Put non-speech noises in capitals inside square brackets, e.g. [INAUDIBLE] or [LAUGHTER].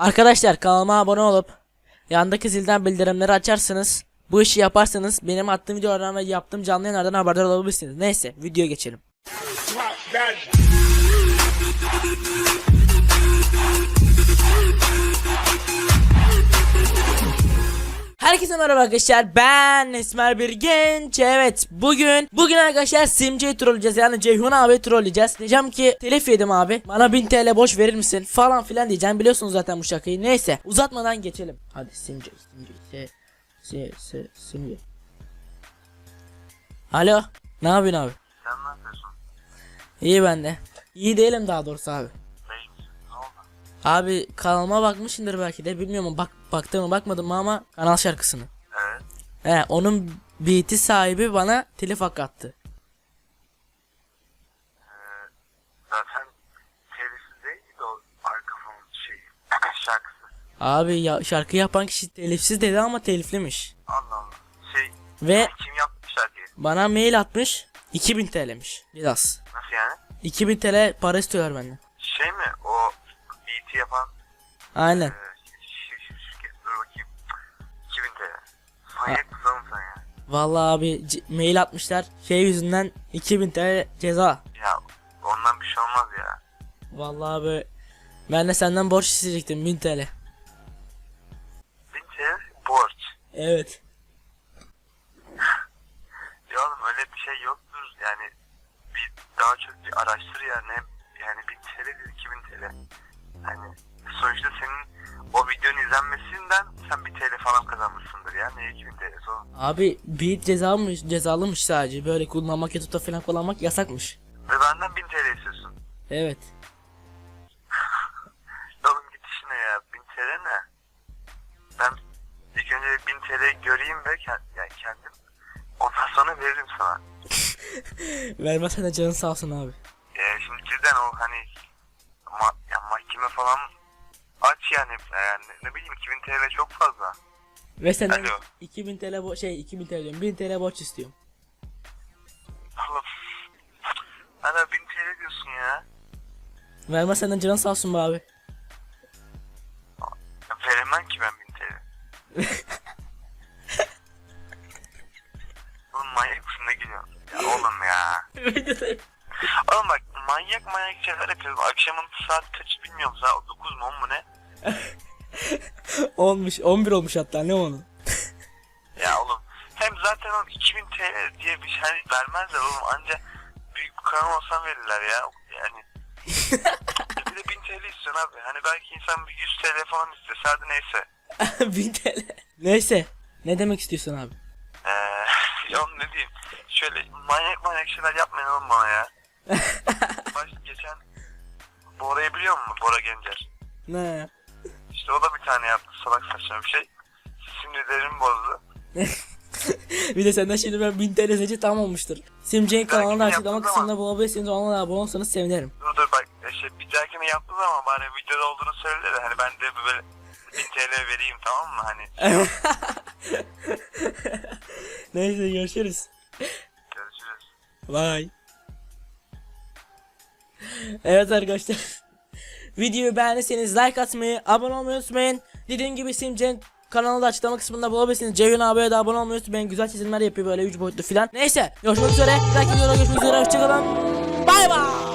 Arkadaşlar kanalıma abone olup yandaki zilden bildirimleri açarsınız. Bu işi yaparsanız benim attığım videolardan ve yaptığım canlı yayınlardan haberdar olabilirsiniz. Neyse videoya geçelim. Herkese merhaba arkadaşlar. Ben Esmer bir genç. Evet bugün bugün arkadaşlar Simce'yi trolleyeceğiz. Yani Ceyhun abi trolleyeceğiz. Diyeceğim ki telif yedim abi. Bana 1000 TL borç verir misin? Falan filan diyeceğim. Biliyorsunuz zaten bu şakayı. Neyse uzatmadan geçelim. Hadi Simce Simce se se Simce. Alo ne yapıyorsun abi? Sen ne yapıyorsun? İyi ben de. İyi değilim daha doğrusu abi? Abi kanalıma bakmışsındır belki de bilmiyorum ama bak baktım mı bakmadım mı ama kanal şarkısını Evet. He onun beat'i sahibi bana telif hakkı attı. Zaten telifsiz değildi o arka fon [CLEARS THROAT] şarkısı. Abi ya şarkı yapan kişi telifsiz dedi ama teliflemiş. Allah Allah. Şey Ve kim yaptı şarkıyı? bana mail atmış 2000 TL'miş biraz. Nasıl yani? 2000 TL para istiyorlar benden. Şey mi? O beat'i yapan Aynen. e, şirket. Dur bakayım. 2000 TL. Manyak mısın oğlum sen ya? Vallahi abi c- mail atmışlar şey yüzünden 2000 TL ceza. Ya ondan bir şey olmaz ya. Vallahi abi ben de senden borç isteyecektim 1000 TL. 1000 TL borç. Evet. Ya oğlum öyle bir şey yoktur. Yani bir daha çok bir araştır yani. Yani 1000 TL değil 2000 TL. Hani sonuçta senin o videonun izlenmesinden sen 1 TL falan kazanmışsındır ya. Ne 2000 TL o? Abi beat cezamış, cezalımış sadece böyle kullanmak YouTube'da falan kullanmak yasakmış. Ve benden 1000 TL istiyorsun. Evet. [LAUGHS] Oğlum git işine ya. 1000 TL ne? Ben ilk önce 1000 TL göreyim ve kend, yani kendim ondan sonra veririm sana. [LAUGHS] Vermezsen de canın sağ olsun abi. Ee, şimdi cidden o hani ma ya mahkeme falan aç yani. yani ne bileyim 2000 TL çok fazla. Ve senden Alo. 2000 TL bo- şey 2000 TL diyorum 1000 TL borç istiyorum. Oğlum. Hala 1000 TL diyorsun ya. Vermezsen de canın sağ olsun be abi. Ya Veremem ki ben 1000 TL. [LAUGHS] Oğlum manyak mısın ne gülüyorsun? Ya oğlum ya. Oğlum bak manyak manyak şeyler yapıyoruz. Akşamın saat kaç bilmiyorum saat 9 mu 10 mu ne? [LAUGHS] olmuş 11 olmuş hatta ne onu. [LAUGHS] Ya oğlum hem zaten oğlum 2000 TL diye bir şey vermezler oğlum anca büyük bir kanal olsan verirler ya yani. [LAUGHS] bir de 1000 TL istiyorsun abi hani belki insan bir 100 TL falan istese hadi neyse. 1000 TL. Neyse. Ne demek istiyorsun abi? Eee ya oğlum ne diyeyim şöyle manyak manyak şeyler yapmayın oğlum bana ya. Baş, geçen Bora'yı biliyor musun Bora Gencer? Ne? İşte o da bir tane yaptı salak saçma bir şey. Sinirlerimi bozdu. [LAUGHS] bir de senden şimdi ben 1000 TL seçi tam olmuştur. Belki kanalını açıklama kısmında bulabilirsiniz. Ona abone olsanız sevinirim. Dur dur bak işte bir dahakine yaptığı zaman bari videoda olduğunu söyle de hani ben de böyle 1000 TL vereyim tamam mı hani [LAUGHS] Neyse görüşürüz. görüşürüz. Bye. [LAUGHS] Evet arkadaşlar. [LAUGHS] Videoyu beğendiyseniz like atmayı, abone olmayı unutmayın. Dediğim gibi Simcen kanalında açıklama kısmında bulabilirsiniz. Ceyhun abiye de abone olmayı unutmayın. Güzel çizimler yapıyor böyle 3 boyutlu filan. Neyse görüşmek üzere. Dahaki videoda görüşmek üzere. Hoşçakalın. Bay bay.